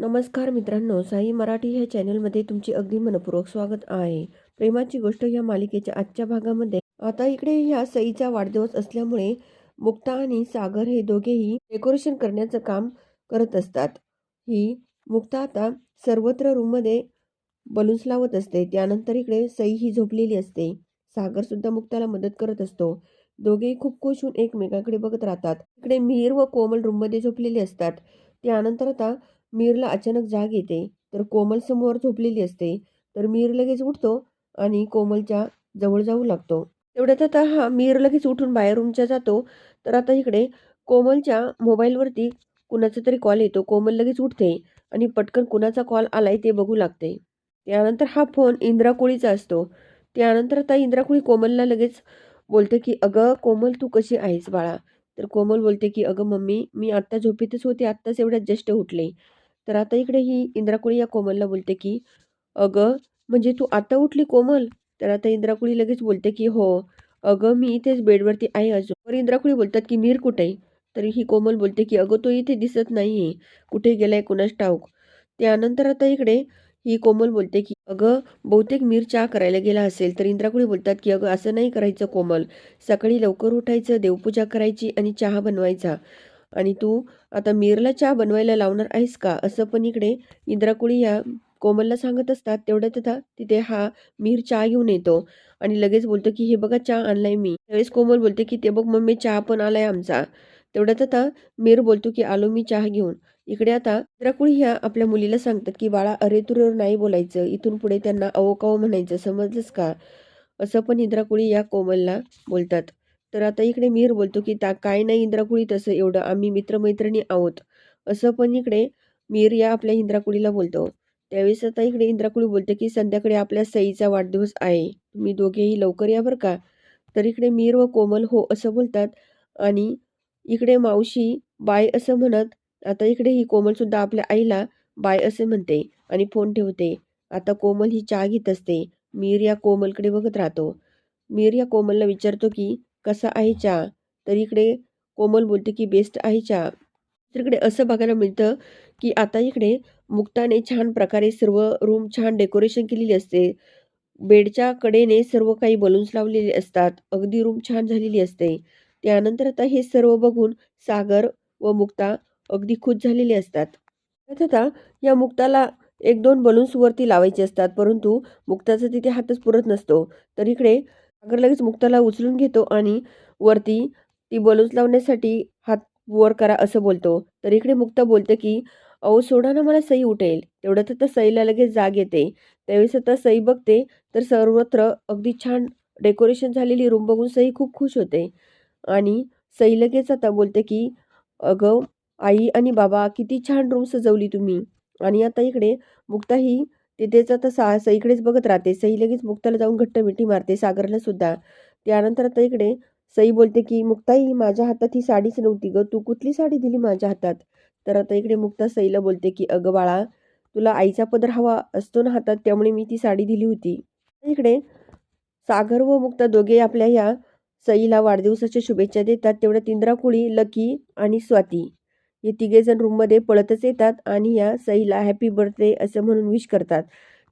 नमस्कार मित्रांनो साई मराठी ह्या चॅनलमध्ये तुमचे अगदी मनपूर्वक स्वागत आहे. प्रेमाची गोष्ट या मालिकेच्या आजच्या भागामध्ये. आता इकडे ह्या सईचा वाढदिवस असल्यामुळे मुक्ता आणि सागर हे दोघेही डेकोरेशन करण्याचं काम करत असतात. ही मुक्ता आता सर्वत्र रूममध्ये बलून्स लावत असते. त्यानंतर इकडे सई ही झोपलेली असते. सागर सुद्धा मुक्ताला मदत करत असतो. दोघेही खूप खुश होऊन एकमेकांकडे बघत राहतात. इकडे मिहीर व कोमल रूममध्ये झोपलेले असतात. त्यानंतर आता मीरला अचानक जाग येते तर कोमल समोर झोपलेली असते. तर मीर लगेच उठतो आणि कोमलच्या जवळ जाऊ लागतो. तेवढ्यात आता हा मीर लगेच उठून बाहेर रूमच्या जातो. तर आता इकडे कोमलच्या मोबाईलवरती कुणाचा तरी कॉल येतो. कोमल लगेच उठते आणि पटकन कुणाचा कॉल आलाय ते बघू लागते. त्यानंतर हा फोन इंद्रा कोळीचा असतो. त्यानंतर आता इंद्रा कोळी कोमलला लगेच बोलते की अगं कोमल तू कशी आहेस बाळा? तर कोमल बोलते की अगं मम्मी मी आत्ता झोपेतच होते. आत्ताच एवढ्यात जस्ट उठले. तर आता इकडे ही इंद्राकुळी या कोमलला बोलते की अगं म्हणजे तू आता उठली कोमल? तर आता इंद्राकुळी लगेच बोलते की हो. अगं मी इथेच बेडवरती आहे अजून. तर इंद्राकुळी बोलतात की मीर कुठे आहे? तर ही कोमल बोलते की अगं तो इथे दिसत नाही कुठे गेलाय कुणास ठाऊक? त्यानंतर आता इकडे ही कोमल बोलते की अगं बहुतेक मीर चहा करायला गेला असेल. तर इंद्राकुळी बोलतात की अगं असं नाही करायचं कोमल. सकाळी लवकर उठायचं देवपूजा करायची आणि चहा बनवायचा. आणि तू आता मीरला चहा बनवायला लावणार आहेस का? असं पण इकडे इंद्राकुळी या कोमलला सांगत असतात. तेवढ्यात आता तिथे हा मीर चहा घेऊन येतो. आणि लगेच बोलतो की हे बघा चहा आणलाय मी. त्यावेळेस कोमल बोलते की ते बघ मम्मी चहा पण आलाय आमचा. तेवढ्यात आता मीर बोलतो की आलो मी चहा घेऊन. इकडे आता इंद्राकुळी ह्या आपल्या मुलीला सांगतात की बाळा अरे तुरेवर नाही बोलायचं. इथून पुढे त्यांना अवकाव म्हणायचं. समजलंस का? असं पण इंद्राकुळी या कोमलला बोलतात. तर आता इकडे मीर बोलतो की ता काय नाही इंद्राकुळी तसं एवढं. आम्ही मित्रमैत्रिणी आहोत. असं पण इकडे मीर या आपल्या इंद्राकुळीला बोलतो. त्यावेळेस आता इकडे इंद्राकुळी बोलते की संध्याकाळी आपल्या सईचा वाढदिवस आहे. तुम्ही दोघेही लवकर या बरं का? तर इकडे मीर व कोमल हो असं बोलतात आणि इकडे मावशी बाय असं म्हणत आता इकडे ही कोमलसुद्धा आपल्या आईला बाय असे म्हणते आणि फोन ठेवते. आता कोमल ही चहा घेत असते. मीर या कोमलकडे बघत राहतो. मीर या कोमलला विचारतो की कसा आहे चहा तर इकडे कोमल बोलते की बेस्ट आहे चहा तर इकडे असं बघायला मिळतं की आता इकडे मुक्ताने छान प्रकारे सर्व रूम छान डेकोरेशन केलेली असते. बेडच्या कडेने सर्व काही बलून्स लावलेले असतात. अगदी रूम छान झालेली असते. त्यानंतर आता हे सर्व बघून सागर व मुक्ता अगदी खुश झालेले असतात. आता या मुक्ताला एक दोन बलून्स वरती लावायचे असतात. परंतु मुक्ताचा तिथे हातच पुरत नसतो. तर इकडे सागर लगेच मुक्ताला उचलून घेतो आणि वरती ती बलून्स लावण्यासाठी हात वर करा असं बोलतो तर इकडे मुक्ता बोलते की अहो सोडा ना मला सई उठेल. तेवढ्यात तर सईला लगेच जाग येते. त्यावेळेस आता सई बघते तर सर्वत्र अगदी छान डेकोरेशन झालेली रूम बघून सई खूप खुश होते. आणि सई लगेच आता बोलते की अगं आई आणि बाबा किती छान रूम सजवली तुम्ही. आणि आता इकडे मुक्ता ही तिथेच आता सा सईकडेच बघत राहते. सई लगेच मुक्ताला जाऊन घट्ट मिठी मारते सागरला सुद्धा. त्यानंतर आता इकडे सई बोलते की मुक्ताई माझ्या हातात ही साडीच नव्हती ग. तू कुठली साडी दिली माझ्या हातात? तर आता इकडे मुक्ता सईला बोलते की अगं बाळा तुला आईचा पदर हवा असतो ना हातात त्यामुळे मी ती साडी दिली होती. इकडे सागर व मुक्ता दोघे आपल्या या सईला वाढदिवसाच्या शुभेच्छा देतात. तेवढ्या तिंद्रा कुळी लकी आणि स्वाती. हे तिघेजण रूममध्ये पळतच येतात आणि या सईला हॅपी बर्थडे असं म्हणून विश करतात.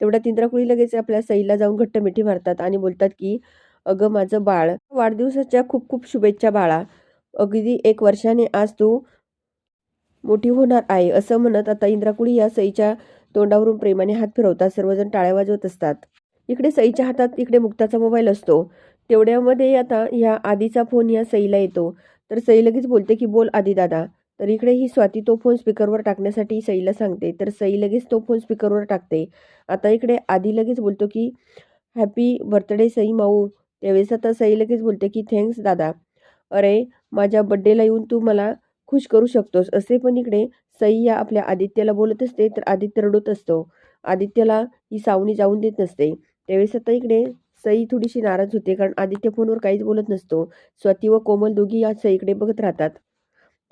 तेवढ्या तिंद्राकुळी लगेच आपल्या सईला जाऊन घट्ट मिठी मारतात आणि बोलतात की अगं माझं बाळ वाढदिवसाच्या खूप खूप शुभेच्छा बाळा. अगदी एक वर्षाने आज तू मोठी होणार आहे असं म्हणत आता इंद्राकुळी या सईच्या तोंडावरून प्रेमाने हात फिरवतात. सर्वजण टाळ्या वाजवत असतात. इकडे सईच्या हातात इकडे मुक्ताचा मोबाईल असतो. तेवढ्यामध्ये आता ह्या आधीचा फोन या सईला येतो. तर सई लगेच बोलते की बोल आधी दादा तर इकडे ही स्वाती तो फोन स्पीकरवर टाकण्यासाठी सईला सांगते. तर सई लगेच तो फोन स्पीकरवर टाकते. आता इकडे आधी लगेच बोलतो की हॅपी बर्थडे सई माऊ. त्यावेळेस आता सई लगेच बोलते की थँक्स दादा. अरे माझ्या बड्डेला येऊन तू मला खुश करू शकतोस. असे पण इकडे सई या आपल्या आदित्याला बोलत असते. तर आदित्य रडत असतो. आदित्यला ही सावनी जाऊन देत नसते. त्यावेळेस आता इकडे सई थोडीशी नाराज होते कारण आदित्य फोनवर काहीच बोलत नसतो. स्वाती व कोमल दोघी या सईकडे बघत राहतात.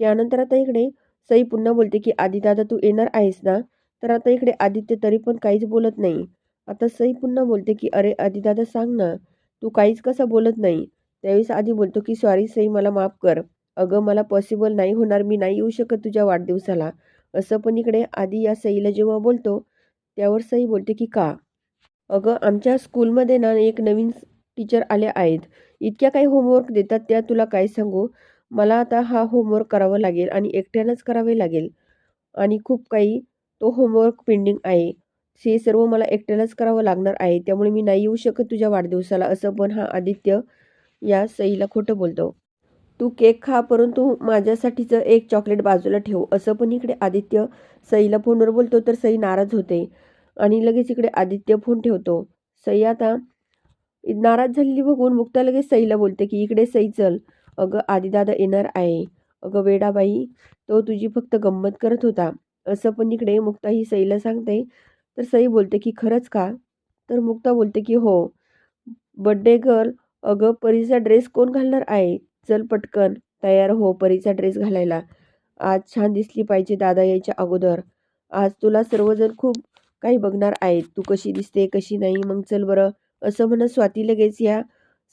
त्यानंतर आता इकडे सई पुन्हा बोलते की आधी दादा तू येणार आहेस ना? तर आता इकडे आदित्य तरी पण काहीच बोलत नाही. आता सई पुन्हा बोलते की अरे आदिदादा सांग ना तू काहीच कसं बोलत नाही? त्यावेळेस आधी बोलतो की सॉरी सई मला माफ कर. अगं मला पॉसिबल नाही होणार मी नाही येऊ शकत तुझ्या वाढदिवसाला. असं पण इकडे आधी या सईला जेव्हा बोलतो त्यावर सई बोलते की का? अगं आमच्या स्कूलमध्ये ना एक नवीन टीचर आल्या आहेत. इतक्या काही होमवर्क देतात त्या तुला काय सांगू? मला आता हा होमवर्क करावा लागेल आणि एकट्यानंच करावे लागेल. आणि खूप काही तो होमवर्क पेंडिंग आहे. हे सर्व मला एकट्यालाच करावं लागणार आहे. त्यामुळे मी नाही येऊ शकत तुझ्या वाढदिवसाला असं पण हा आदित्य या सईला खोटं बोलतो. तू केक खा परंतु माझ्यासाठीचं एक चॉकलेट बाजूला ठेव असं पण इकडे आदित्य सईला फोनवर बोलतो तर सई नाराज होते. आणि लगेच इकडे आदित्य फोन ठेवतो. सई आता नाराज झालेली बघून मुक्ता लगेच सईला बोलते की इकडे सई चल. अगं आदिदादा येणार आहे. अगं वेडाबाई तो तुझी फक्त गंमत करत होता. असं पण इकडे मुक्ता ही सईला सांगते. तर सई बोलते की खरंच का? तर मुक्ता बोलते की हो. बड्डे गर्ल अगं परीचा ड्रेस कोण घालणार आहे? चल पटकन तयार हो परीचा ड्रेस घालायला. आज छान दिसली पाहिजे दादा यायच्या अगोदर. आज तुला सर्वजण खूप काही बघणार आहेत. तू कशी दिसते कशी नाही मग चल बरं. असं म्हणत स्वाती लगेच या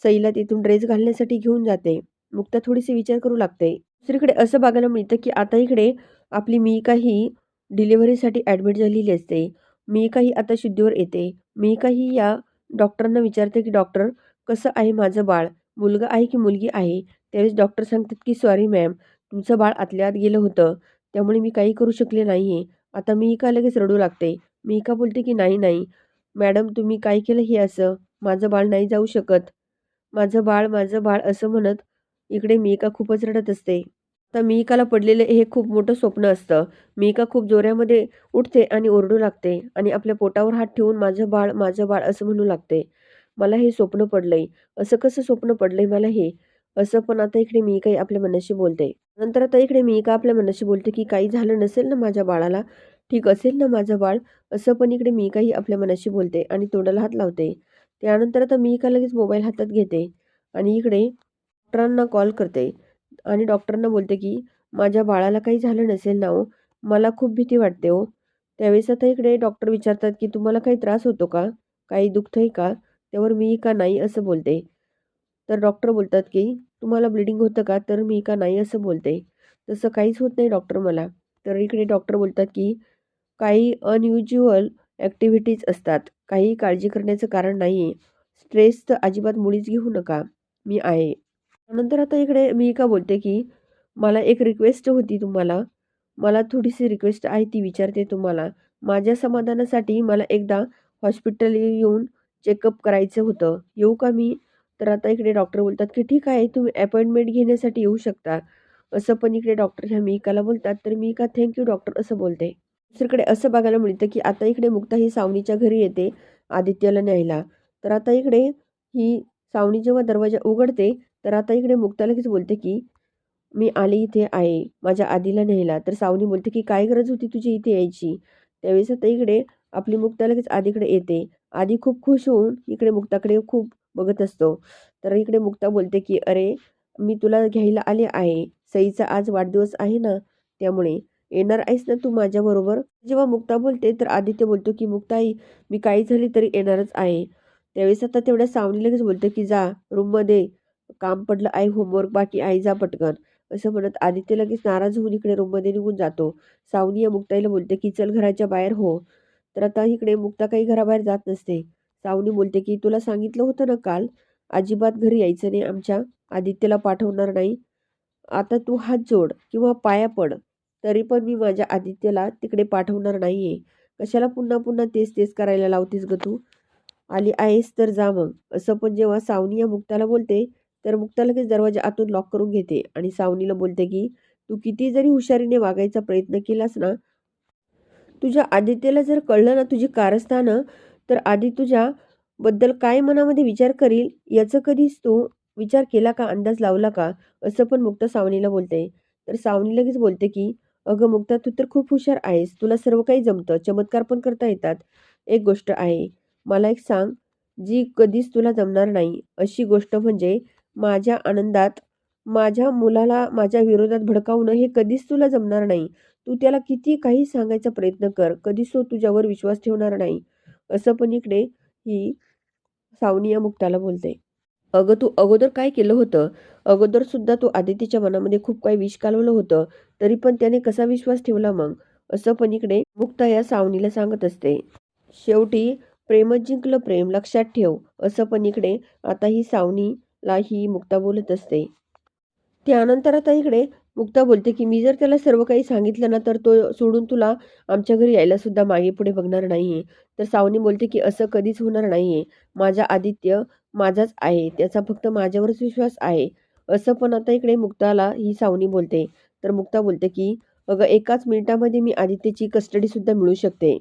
सईला तिथून ड्रेस घालण्यासाठी घेऊन जाते. मुक्ता थोडीशी विचार करू लागते. दुसरीकडे असं बघायला मिळतं की आता इकडे आपली मी काही डिलिव्हरीसाठी ॲडमिट झालेली असते. मी काही आता शुद्धीवर येते. मी काही या डॉक्टरांना विचारते की डॉक्टर कसं आहे माझं बाळ? मुलगा आहे की मुलगी आहे? त्यावेळेस डॉक्टर सांगतात की सॉरी मॅम तुमचं बाळ आतल्या आत गेलं होतं. त्यामुळे मी काही करू शकले नाही आहे आता मी का लगेच रडू लागते. मी का बोलते की नाही नाही. मॅडम तुम्ही काय केलं हे असं? माझं बाळ नाही जाऊ शकत. माझं बाळ माझं बाळ असं म्हणत इकडे मी का खूपच रडत असते. तर मी एकाला पडलेलं हे खूप मोठं स्वप्न असतं. मी का खूप जोऱ्यामध्ये उठते आणि ओरडू लागते आणि आपल्या पोटावर हात ठेवून माझं बाळ माझं बाळ असं म्हणू लागते. मला हे स्वप्न पडलंय. असं कसं स्वप्न पडलंय मला हे? असं पण आता इकडे मी काही आपल्या मनाशी बोलते. नंतर आता इकडे मी का आपल्या मनाशी बोलते की काही झालं नसेल ना माझ्या बाळाला? ठीक असेल ना माझं बाळ? असं पण इकडे मी काही आपल्या मनाशी बोलते आणि तोंडाला हात लावते. त्यानंतर आता मी का लगेच मोबाईल हातात घेते. आणि इकडे डॉक्टरांना कॉल करते आणि डॉक्टरांना बोलते की माझ्या बाळाला काही झालं नसेल ना हो मला खूप भीती वाटते हो. त्यावेळेस आता इकडे डॉक्टर विचारतात की तुम्हाला काही त्रास होतो का? काही दुखतंय का? त्यावर मी का नाही? असं बोलते. तर डॉक्टर बोलतात की तुम्हाला ब्लिडिंग होतं का? तर मी का नाही? असं बोलते. तसं काहीच होत नाही डॉक्टर मला. तर इकडे डॉक्टर बोलतात की काही अनयुज्युअल ॲक्टिव्हिटीज असतात. काही काळजी करण्याचं कारण नाही आहे स्ट्रेस तर अजिबात मुळीच घेऊ नका. मी आहे. नंतर आता इकडे मी का बोलते की मला एक रिक्वेस्ट होती तुम्हाला. मला थोडीशी रिक्वेस्ट आहे ती विचारते तुम्हाला. माझ्या समाधानासाठी मला एकदा हॉस्पिटल येऊन चेकअप करायचं होतं. येऊ का मी? तर आता इकडे डॉक्टर बोलतात की ठीक आहे तुम्ही अपॉइंटमेंट घेण्यासाठी येऊ शकता. असं पण इकडे डॉक्टर ह्या मिकाला बोलतात. तर मी का थँक्यू डॉक्टर असं बोलते. दुसरीकडे असं बघायला मिळतं की आता इकडे मुक्ता ही सावनीच्या घरी येते आदित्यला न्यायला. तर आता इकडे ही सावनी जेव्हा दरवाजा उघडते तर आता इकडे मुक्तालगीच बोलते की मी आली इथे आहे. माझ्या आधीला न्यायला. तर सावनी बोलते की काय गरज होती तुझी इथे यायची? त्यावेळेस आता इकडे आपली मुक्ता लगेच आधीकडे येते. आधी खूप खुश होऊन इकडे मुक्ताकडे खूप बघत असतो. तर इकडे मुक्ता बोलते की अरे मी तुला घ्यायला आले आहे. सईचा आज वाढदिवस आहे ना त्यामुळे येणार आहेस ना तू माझ्याबरोबर जेव्हा मुक्ता बोलते तर आदित्य बोलतो की मुक्ताई मी काही झाली तरी येणारच आहे. त्यावेळेस आता तेवढ्या सावनी लगेच बोलते की जा रूममध्ये काम पडलं आहे होमवर्क बाकी आहे जा पटकन. असं म्हणत आदित्य लगेच नाराज होऊन इकडे रूममध्ये निघून जातो. सावनी या मुक्ताईला बोलते की चल घराच्या बाहेर हो. तर आता इकडे मुक्ता काही घराबाहेर जात नसते. सावनी बोलते की तुला सांगितलं होतं ना काल अजिबात घरी यायचं नाही आमच्या. आदित्यला पाठवणार नाही. आता तू हात जोड किंवा पाया पड. तरी पण मी माझ्या आदित्यला तिकडे पाठवणार नाही आहे कशाला पुन्हा पुन्हा तेच तेच करायला लावतेस ग तू? आली आहेस तर जा मग. असं पण जेव्हा सावनी या मुक्ताला बोलते तर मुक्ता लगेच दरवाजा आतून लॉक करून घेते आणि सावनीला बोलते की तू किती जरी हुशारीने वागायचा प्रयत्न केलास ना तुझ्या आदित्यला जर कळलं ना तुझी कारस्थानं तर आधी तुझ्याबद्दल काय मनामध्ये विचार करील? याचं कधीच तू विचार केला का? अंदाज लावला का? असं पण मुक्ता सावनीला बोलते. तर सावनी लगेच बोलते की अगं मुक्ता तू तर खूप हुशार आहेस. तुला सर्व काही जमतं. चमत्कार पण करता येतात. एक गोष्ट आहे. मला एक सांग. जी कधीच तुला जमणार नाही. अशी गोष्ट म्हणजे माझ्या आनंदात माझ्या मुलाला माझ्या विरोधात भडकावणं हे कधीच तुला जमणार नाही. तू त्याला किती काही सांगायचा प्रयत्न कर कधीच तो तुझ्यावर विश्वास ठेवणार नाही. असं पण इकडे ही सावनिया मुक्ताला बोलते. अगं तू अगोदर काय केलं होतं? अगोदर सुद्धा तू आदितीच्या मनामध्ये खूप काही विष कालवलं होतं तरी पण त्याने कसा विश्वास ठेवला मग? असं पण इकडे मुक्ता या सावनीला सांगत असते. शेवटी प्रेमच जिंकलं प्रेम लक्षात ठेव. असं पण इकडे आता ही सावनी ही मुक्ता बोलत असते. त्यानंतर आता इकडे मुक्ता बोलते की मी जर त्याला सर्व काही सांगितलं ना तर तो सोडून तुला आमच्या घरी यायला सुद्धा मागे पुढे बघणार नाहीये तर सावनी बोलते की असं कधीच होणार नाहीये. माझा आदित्य माझाच आहे. त्याचा फक्त माझ्यावरच विश्वास आहे असं पण आता इकडे मुक्ताला ही सावनी बोलते. तर मुक्ता बोलते की अगं एकाच मिनिटामध्ये मी आदित्यची कस्टडी सुद्धा मिळू शकते.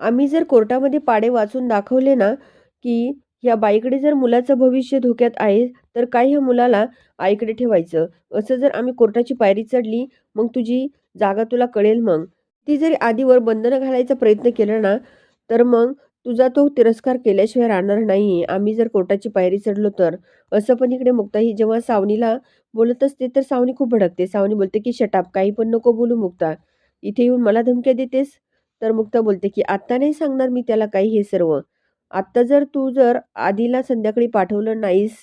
आम्ही जर कोर्टामध्ये पाडे वाचून दाखवले ना की ह्या बाईकडे जर मुलाचं भविष्य धोक्यात आहे तर काय ह्या मुलाला आईकडे ठेवायचं? असं जर आम्ही कोर्टाची पायरी चढली मग तुझी जागा तुला कळेल मग. ती जरी आधीवर बंधनं घालायचा प्रयत्न केला ना तर मग तुझा तो तिरस्कार केल्याशिवाय राहणार नाही. आम्ही जर कोर्टाची पायरी चढलो तर. असं पण इकडे मुक्ताही जेव्हा सावनीला बोलत असते तर सावनी खूप भडकते. सावनी बोलते की शटाप काही पण नको बोलू मुक्ता. इथे येऊन मला धमक्या देतेस? तर मुक्ता बोलते की आत्ता नाही सांगणार मी त्याला काही हे सर्व. आत्ता जर तू जर आधीला संध्याकाळी पाठवलं नाहीस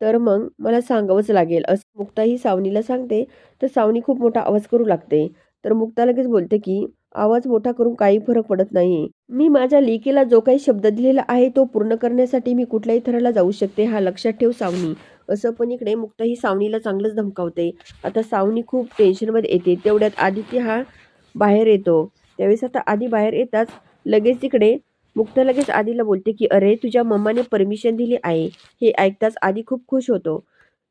तर मग मला सांगावंच लागेल. असं मुक्ता ही सावनीला सांगते तर सावनी खूप मोठा आवाज करू लागते. तर मुक्ता लगेच बोलते की आवाज मोठा करून काही फरक पडत नाही. मी माझ्या लेकीला जो काही शब्द दिलेला आहे तो पूर्ण करण्यासाठी मी कुठल्याही थराला जाऊ शकते हा लक्षात ठेव सावनी. असं पण इकडे मुक्ता ही सावनीला चांगलंच धमकावते. आता सावनी खूप टेन्शनमध्ये येते. तेवढ्यात आदित्य हा बाहेर येतो. त्यावेळेस आता आधी बाहेर येताच लगेच तिकडे मुक्ता लगेच आधीला बोलते की अरे तुझ्या मम्माने परमिशन दिली आहे. हे ऐकताच आधी खूप खुश होतो.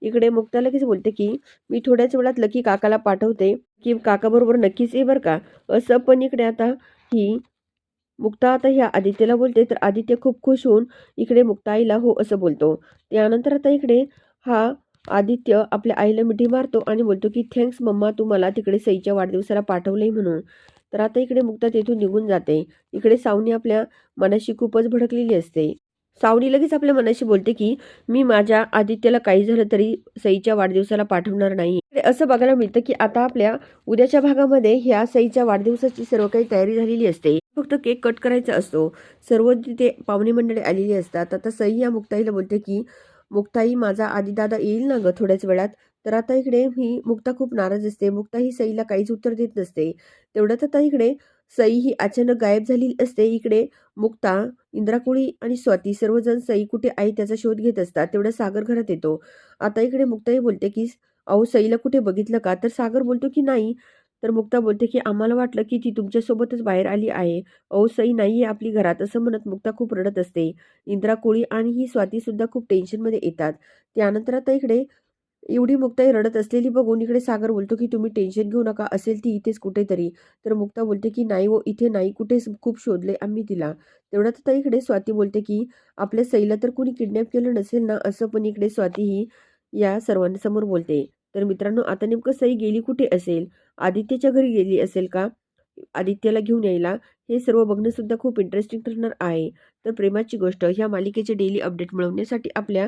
इकडे मुक्ता लगेच बोलते की मी थोड्याच वेळात लकी काकाला पाठवते की काकाबरोबर नक्कीच ये बरं का. असं पण इकडे आता ही मुक्ता आता ह्या आदित्यला बोलते तर आदित्य खूप खुश होऊन इकडे मुक्ता आईला हो असं बोलतो. त्यानंतर आता इकडे हा आदित्य आपल्या आईला मिठी मारतो आणि बोलतो की थँक्स मम्मा तू मला तिकडे सईच्या वाढदिवसाला पाठवलंय म्हणून. तर आता इकडे मुक्ता तेथून निघून जाते. इकडे सावनी आपल्या मनाशी खूपच भडकलेली असते. सावनी लगेच आपल्या मनाशी बोलते की मी माझ्या आदित्यला काही झालं तरी सईच्या वाढदिवसाला पाठवणार नाही. असं बघायला मिळतं की आता आपल्या उद्याच्या भागामध्ये ह्या सईच्या वाढदिवसाची सर्व काही तयारी झालेली असते. फक्त केक कट करायचा असतो. सर्व तिथे पाहुणे मंडळी आलेली असतात. आता सई या मुक्ताईला बोलते की मुक्ताई माझा आदिदादा येईल ना ग थोड्याच वेळात? तर आता इकडे ही मुक्ता खूप नाराज असते मुक्ता ही सईला काहीच उत्तर देत नसते. तेवढ्यात आता इकडे सई ही अचानक गायब झालेली असते. इकडे मुक्ता इंद्राकुळी आणि स्वाती सर्वजण सई कुठे आहे त्याचा शोध घेत असतात. तेवढ्या सागर घरात येतो. आता इकडे मुक्ताही बोलते की अहो सईला कुठे बघितलं का? तर सागर बोलतो की नाही. तर मुक्ता बोलते की आम्हाला वाटलं की ती तुमच्यासोबतच बाहेर आली आहे. अहो सई नाही आहे आपली घरात असं म्हणत मुक्ता खूप रडत असते. इंद्रा कोळी आणि ही स्वातीसुद्धा खूप टेन्शनमध्ये येतात. त्यानंतर आता इकडे एवढी मुक्ताई रडत असलेली बघून इकडे सागर बोलतो की तुम्ही टेन्शन घेऊ नका असेल ती इथेच कुठेतरी. तर मुक्ता बोलते की नाही हो इथे नाही कुठेच खूप शोधले आम्ही तिला. तेवढ्यात आता इकडे स्वाती बोलते की आपल्या सईला तर कुणी किडनॅप केलं नसेल ना असं पण इकडे स्वाती ही या सर्वांसमोर बोलते. तर मित्रांनो आता नेमकं सई गेली कुठे असेल? आदित्यच्या घरी गेली असेल का? आदित्यला घेऊन यायला? हे सर्व बघणं सुद्धा खूप इंटरेस्टिंग ठरणार आहे. तर प्रेमाची गोष्ट ह्या मालिकेचे डेली अपडेट मिळवण्यासाठी आपल्या